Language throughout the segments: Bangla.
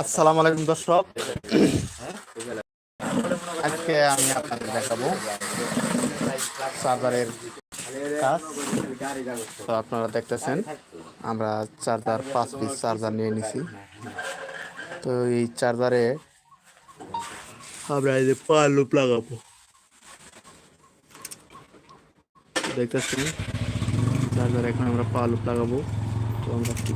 আসসালামু আলাইকুম দর্শক। আজকে আমি আপনাদের দেখাবো চার্জারের কাজ। তো আপনারা দেখতেছেন, আমরা চার্জার, পাঁচ পিস চার্জার নিয়ে নিছি। তো এই চার্জারে আমরা এই যে পা লুপ লাগাবো। দেখতেছেন, চার্জার এখন আমরা পা লুপ লাগাবো। তো আমরা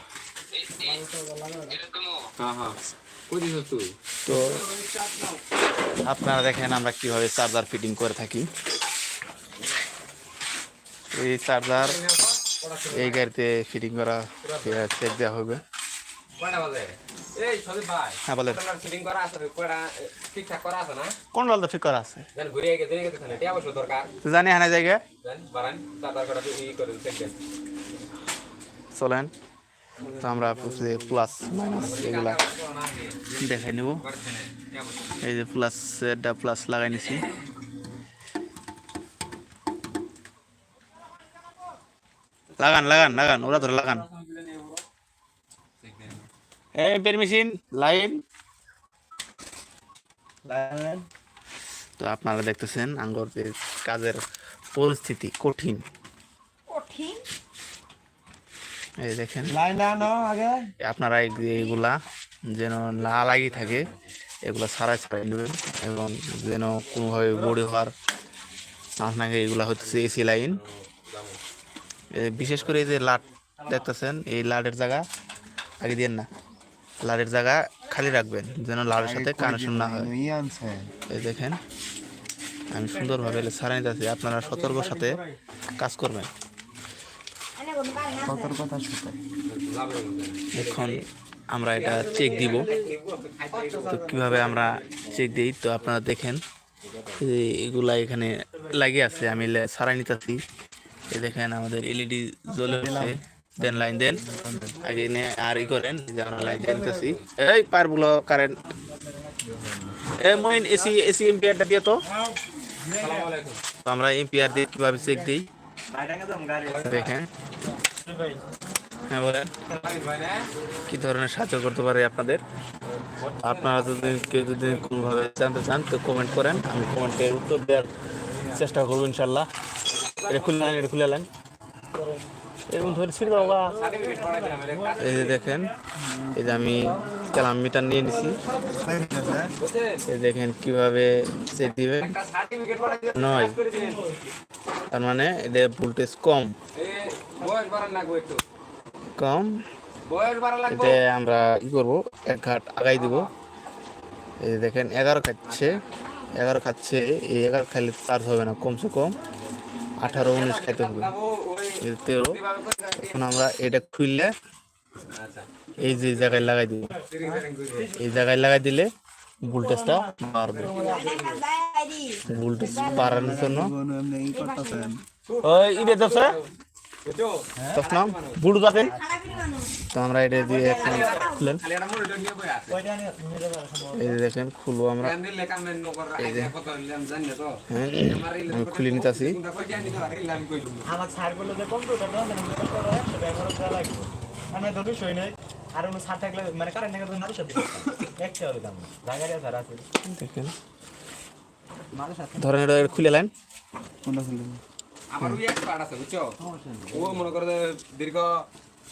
তো আপনারা দেখেন আমরা কীভাবে চার্জার ফিটিং করে থাকি। এই চার্জার এই গাড়িতে ফিটিং করা চেক দেওয়া হবে। হ্যাঁ করা আছে? জান হানা দেন চলেন। তো আমরা প্লাস মাইনাস এগুলা দেখাই নেব। এই যে প্লাস এটা প্লাস লাগাই নিছি। লাগান লাগান লাগান, ওরা ধরে লাগান। এই মেশিন, লাইন। তো আপনারা দেখতেছেন আঙ্গর যে কাজের পরিস্থিতি কঠিন। কঠিন? এই দেখেন। আপনারা এই- এইগুলা যেন না লাগি থাকে এগুলা ছাড়াই ছাড়াই নেবেন এবং যেন কোনোভাবে বড়ি হওয়ার চান্স না এগুলা হচ্ছে এসি লাইন। বিশেষ করে এই যে লাট দেখতেছেন এই লাটের জায়গা আগে দিয়ে না। লাটের জায়গা খালি রাখবেন যেন লাটের সাথে কানেকশন না হয়। এই দেখেন আমি সুন্দরভাবে ছাড়াই নিতেছি আপনারা সতর্কর সাথে কাজ করবেন। এখন আমরা এটা চেক দিব। তো কীভাবে আমরা চেক দিই, তো আপনারা দেখেন এগুলা এখানে লাগিয়ে আছে, আমি সারাই নিতেছি। দেখেন আমাদের এলইডি জ্বলে উঠছে দেন লাইন দেন। আগে নে আর ই করেন যে আমরা লাইন দিয়ে নিতেছি। এই পারগুলো কারেন্ট এ মইন এসি এসি এম্পিয়ারটা দিয়ে তো। আমরা এম্পিয়ার দিয়ে কীভাবে চেক দিই? দেখেন। হ্যাঁ বলেন। কি ধরনের সাহায্য করতে পারে আপনাদের? আপনারা যদি কেউ যদি কোনোভাবে জানতে চান, তো কমেন্ট করেন। আমি কমেন্টের উত্তর দেওয়ার চেষ্টা করব, ইনশাল্লাহ। এটা খুলে নেন এটা খুলে নেন। এই যে দেখেন, এই যে আমি ক্যালাম মিটার নিয়ে নিছি। এই দেখেন কীভাবে চেক দিবেন নয়। তার মানে এদের ভোল্টেজ কম। কম? এতে আমরা কি করব, এক ঘাট আগাই দিব। এই দেখেন, এগারো খাচ্ছে। এগারো খাচ্ছে, এই এগারো খাইলে চার্জ হবে না, কমসে কম আঠারো, উনিশ খাইতে হবে। এই তেরো এখন আমরা এটা খুললে আচ্ছা এই যে জায়গায় লাগাই দিব এই জায়গায় লাগাই দিলে ভোল্টেজটা বাড়বে। বাইদি ভোল্টেজ বাড়ানোর জন্য। ওই ইবে দোসরা তো আমরা এটা দিয়ে এখন এই যে দেখেন খুলবো আমরা। হ্যাঁ আমি খুলে নিতেছি। আমার নেই। আর কোনো থাকলে মানে কারেন্ট থেকে নারী সাথে দেখতে হবে দাম জায়গায় ছাড় আছে। দেখেন। ধরেন এটা খুলে লাইন কোনটা আছে বুঝছ? ও মনে করে দীর্ঘ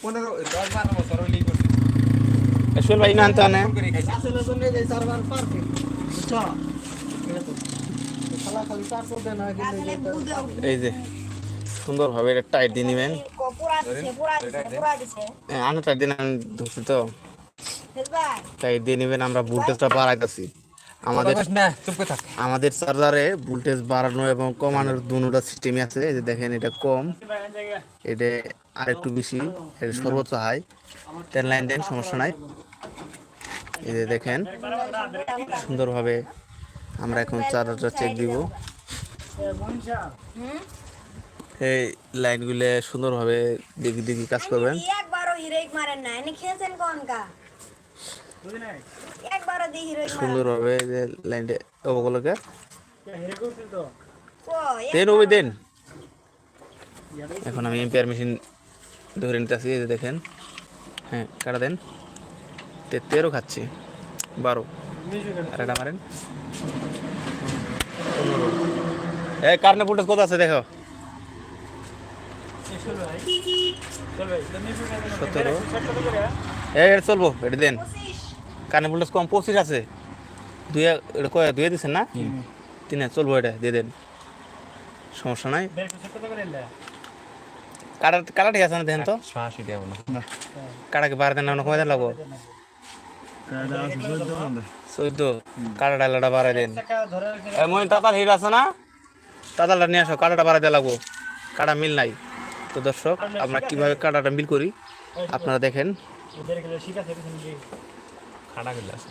পনেরো দশ বারো বছর লিগ করছে। ভাই না আনতে আনে। আসলে সার্ভার পারফেক্ট বুঝছ? বুঝো এই যে সুন্দরভাবে এটা টাইট দিয়ে নেবেন। আনা টাইট দিন আমি ধরছি তো। টাইট দিয়ে নেবেন আমরা ভোল্টেজটা বাড়াইতেছি। আমাদের না চুপ করে থাক। আমাদের চার্জারে ভোল্টেজ বাড়ানো এবং কমানোর দুটা সিস্টেমই আছে। এই যে দেখেন এটা কম। এটা আরেকটু বেশি। এটা সর্বোচ্চ হাই টেন লাইন দেন সমস্যা নাই। এই যে দেখেন সুন্দরভাবে আমরা এখন চার্জারটা চেক দিব। এই লাইনগুলো সুন্দরভাবে দিকে দিকে কাজ করবেন। একবারও হিরোইক মারেন না। এনে খেয়েছেন কোন দি সুন্দরভাবে লাইনটা ওগুলোকে দেন ওই দেন। এখন আমি এম্পিয়ার মেশিন ধরে নিতেছি এই যে দেখেন। হ্যাঁ কাটা দেন। তে- তেরো খাচ্ছি বারো। আর এটা মারেন। এই কারণে ফুটেজ কত আছে দেখো? সতেরো। এই এটা চলবো এটা দেন। পঁচিশ কানে কম পঁচিশ আছে। দুই এটা কয়? দুই দিচ্ছেন না? তিনে চলবো এটা দিয়ে দেন। সমস্যা নাই। কাটা কাটা ঠিক আছে না দেখেন তো? কাটাকে বারো দিন না। কমে দেন লাগবো? চোদ্দ কাটা ডালাটা বাড়াই দেন। এমন তাতাল হিট আছে না? তাতালটা নিয়ে আসো কাটাটা বাড়াই দেওয়া লাগবো। কাটা মিল নাই। তো দর্শক আমরা কীভাবে কাটাটা মিল করি আপনারা দেখেন। খাড়া আছে।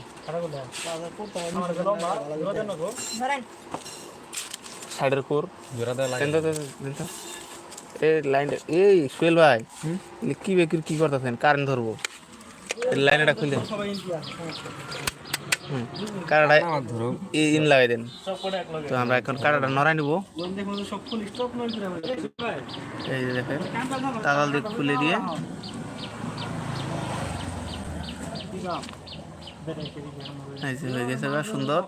সাইডের কোর। জোড়া দেওয়া লাগে। এই লাইনটা এই সুয়েল ভাই কি বেকির কি করতেছেন? কারেন্ট ধরবো। এই লাইনটা খুলে এই ইন লাগাই দেন। তো আমরা এখন কাটাটা নড়াই নিব। এই দেখেন তাগাল দিয়ে খুলে দিয়ে। এই যে হয়ে গেছে এবার সুন্দর।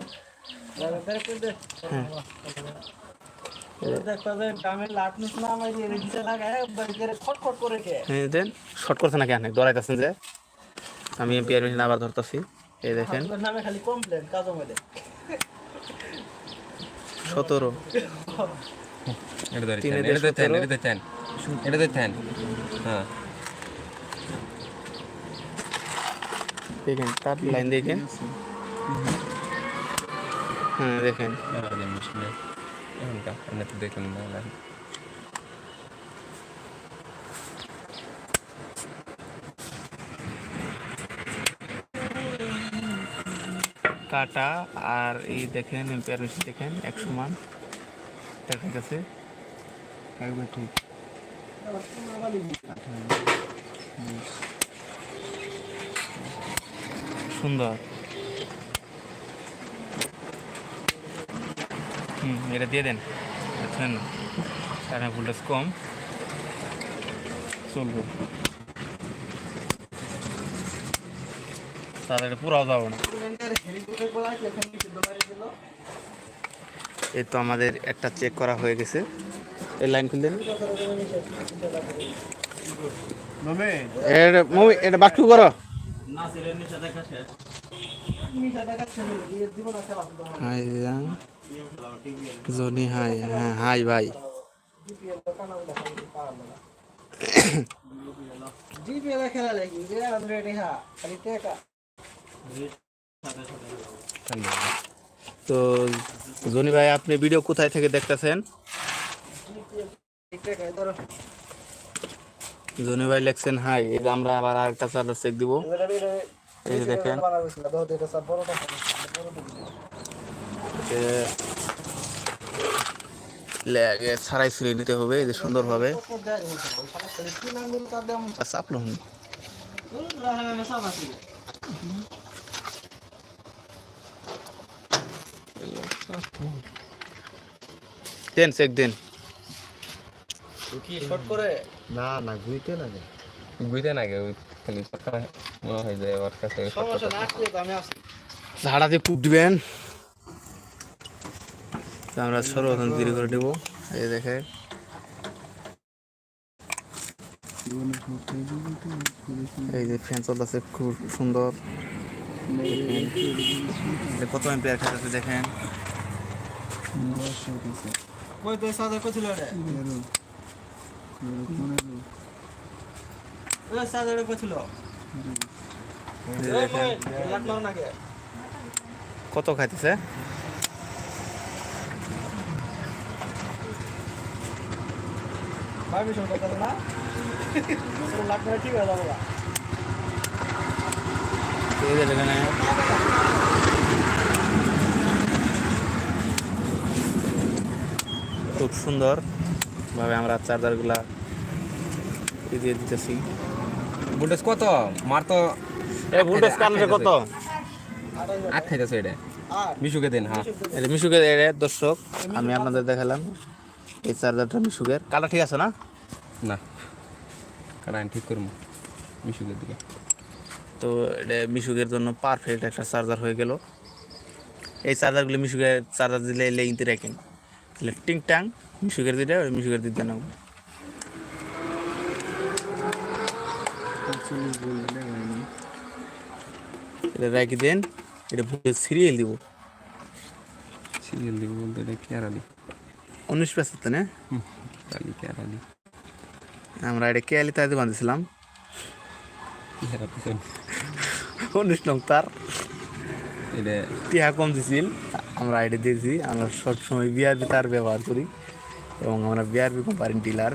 হ্যাঁ। দেন শর্ট করছে নাকি অনেক? দৌড়াইতেছেন যে। আমি এম্পিয়ার মেশিন আবার ধরতেছি। এই দেখেন। সতেরো। তিনে এটা হ্যাঁ। দেখেন তার লাইন দেখেন হ্যাঁ দেখেন এখন কা এনে তো দেখুন না কাটা আর এই দেখেন এম্পিয়ার মেশিন দেখেন এক সমান দেখা গেছে একবার ঠিক সুন্দর। হুম এটা দিয়ে দেন। বুঝছেন কারণ ভোল্টেজ কম। চলবে। তাহলে এটা পুরাও যাব না। এই তো আমাদের একটা চেক করা হয়ে গেছে। এই লাইন খুললেন। এটা মুভি এটা বাক্টু করো। জনি হাই হ্যাঁ হাই ভাই। তো জনি ভাই আপনি ভিডিও কোথায় থেকে দেখতেছেন? জনি ভাই লেখছেন, হাই এটা আমরা আবার আরেকটা চার্জার চেক দিব। এই যে দেখেন। ছাড়াই ফিরে নিতে হবে, এই যে সুন্দরভাবে চাপলো হুন দেন চেক দেন। না না গুইতে লাগে। বুঝতে না গে খালি মনে হয় যে ওর কাছে ঝাড়া দিয়ে কূপ দিবেন। আমরা সর্বপ্রথম দেরি করে দেবো এই দেখে এই যে ফ্যান চলতেছে খুব সুন্দর। কত এম্পিয়ার দেখেন। যে দেখেন কত খাইতেছে? এখানে খুব সুন্দর। ভাবে আমরা চার্জারগুলা দিয়ে দিতেছি। বুন্ডেস কত? মার তো এ ভোল্টেজ কানেক্টর কত? আট খাইতেছে এটা। মিশুকে দেন হ্যাঁ। এটা মিশুকের এর দর্শক আমি আপনাদের দেখালাম এই চার্জারটা মিশুকের। কাটা ঠিক আছে না? না কারণ আমি ঠিক করব। মিশুকের দিকে। তো এটা মিশুকের জন্য পারফেক্ট একটা চার্জার হয়ে গেল। এই চার্জারগুলো মিশুকে চার্জার দিলে ইনতে রাখেন। তাহলে টিং টাং ওই মিশুকের দিতে নেব এটা রাখি দেন এটা সিরিয়াল দিব। সিরিয়াল দিকে বলতে এটা কেরালি উনিশ পেঁচাত্তর না? কালি কেরালি আমরা এটা কেয়ালি তাইতে বাঁধেছিলাম। উনিশ নং তার। এটা টিহা কম দিছিল আমরা এটা দিয়েছি আমরা সবসময় বিআরবি তার ব্যবহার করি। এবং আমরা বিআরবি কোম্পানির ডিলার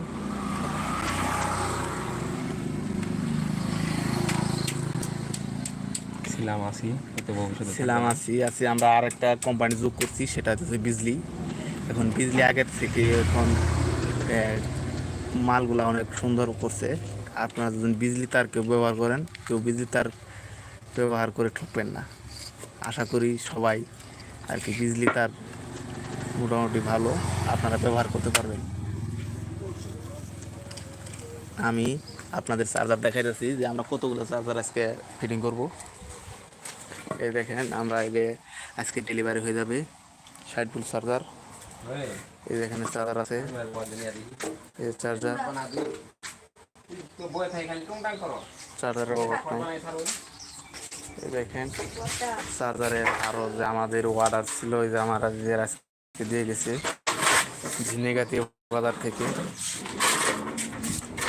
ছিলাম আসি হয়তো ভবিষ্যতে ছিলাম আছি আছি আমরা আর একটা কোম্পানি যোগ করছি সেটা হচ্ছে বিজলি এখন বিজলি আগের থেকে এখন মালগুলা অনেক সুন্দর করছে। আপনারা যদি বিজলি তার কেউ ব্যবহার করেন কেউ বিজলি তার ব্যবহার করে ঠকবেন না। আশা করি সবাই আর কি বিজলি তার মোটামুটি ভালো। আপনারা ব্যবহার করতে পারবেন। আমি আপনাদের চার্জার দেখাইতেছি যে আমরা কতগুলো চার্জার আজকে ফিটিং করব। এই দেখেন, আমরা এলে আজকে ডেলিভারি হয়ে যাবে ষাট ফুল চার্জার। এই দেখেন, চার্জার আছে। এই চার্জার চার্জারের এই দেখেন, চার্জারের আরও যে আমাদের অর্ডার ছিল ওই যে আমার যে দিয়ে গেছে? ঝিনেগাতি বাজার থেকে।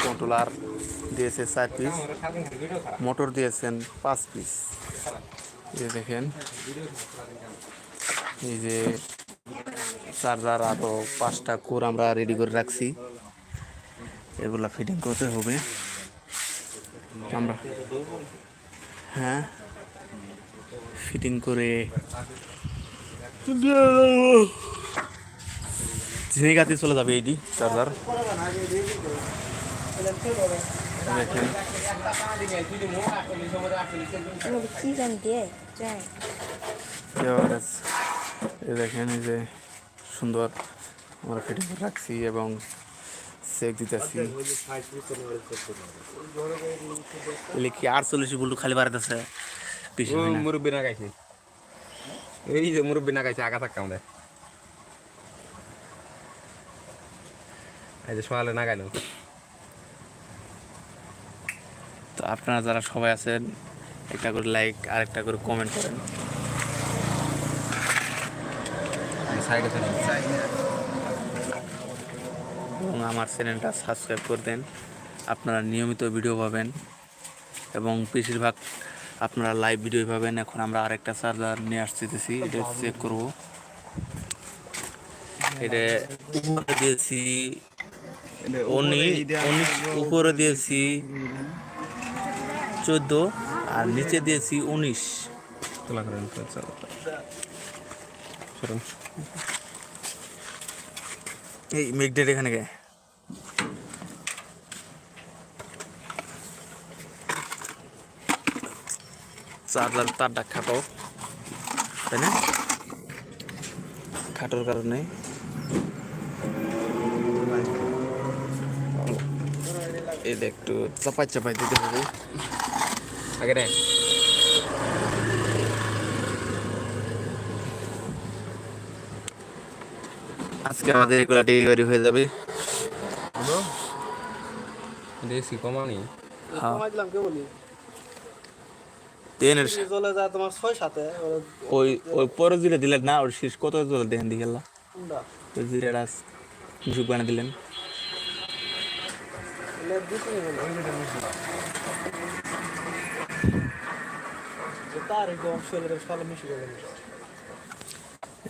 কন্ট্রোলার দিয়েছে চার পিস মোটর দিয়েছেন পাঁচ পিস এই দেখেন। এই যে চার্জার আরও পাঁচটা কোর আমরা রেডি করে রাখছি। এগুলা ফিটিং করতে হবে। আমরা হ্যাঁ। ফিটিং করে ঝিনিগাতে চলে যাবে এইটি চার্জার দেখেন দেখেন যে সুন্দর আমরা ফিটিং করে রাখছি এবং চেক দিতেছি। এলে কি আটচল্লিশ বুলটু খালি বাড়াতেছে। মুরব্বী না গাইছে। এই যে মুরব্বী না গাইছে, আগা থাকতাম আমাদের এই যে সকালে না গাইলাম তো আপনারা যারা সবাই আছেন একটা করে লাইক আর একটা করে কমেন্ট করেন। সাইডে এবং আমার চ্যানেলটা সাবস্ক্রাইব করে দেন। আপনারা নিয়মিত ভিডিও পাবেন। এবং বেশিরভাগ আপনারা লাইভ ভিডিও পাবেন। এখন আমরা আরেকটা চার্জার নিয়ে আসতেছি। এটা চেক করব। এটা দিয়েছি উনিশ উনিশ উপরে দিয়েছি। চোদ্দ আর নিচে দিয়েছি উনিশ। এই মেঘডেট এখানে গে চার্জার তারটা খাটো। তাই না? খাটোর কারণে। এটা একটু চাপাই চাপাই দিতে হবে। আগে রে আজকে আমাদের এগুলো ডেলিভারি হয়ে যাবে। দেশি কমানি হ্যাঁ। কমাই দিলাম কে বলি? ট্রেনের চলে যায় তোমার ছয় সাথে ওই ওই পরে জিরে দিলেন না ওর শেষ কত জল দেখেন দিকে মিশুক দিলেন লেট দিছি তার এই অপশনের সালে মিশে গেল এই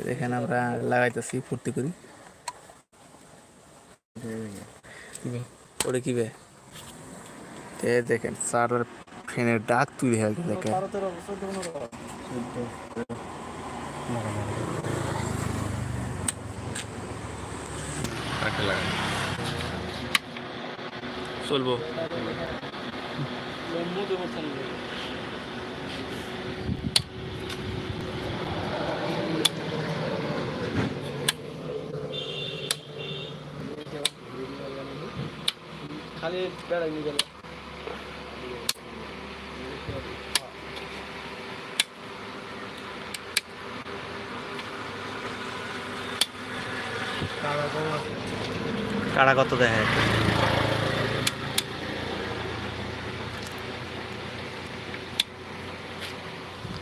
দেখেন আমরা লাগাইতেছি, ফুর্তি করি। কি বে? দেখেন দেখেন এর ডাক তুই দেখেন। দেখেন লাগাই চলবো। খালি বেড়াই নিয়ে গেল। কাড়া কত দেখে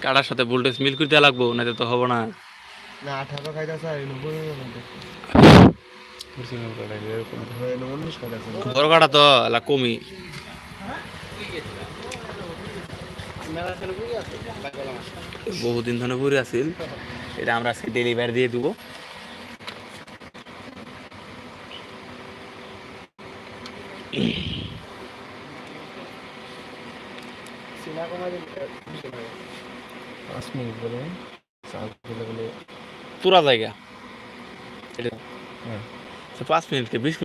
কাটার সাথে ভোল্টেজ মিল করে দেওয়া লাগবো না তো হব না। না আঠারো আর নব্বই উনিশ খাইতেছে বড় কাটা তো এলা কমি। আছে বহুদিন ধরে ঘুরে আসিল। এটা আমরা আজকে ডেলিভারি দিয়ে দিব। পাঁচ মিনিট বলে চার্জ দিলে বলে পুরা জায়গা এটা হ্যাঁ তো পাঁচ মিনিটকে বিশ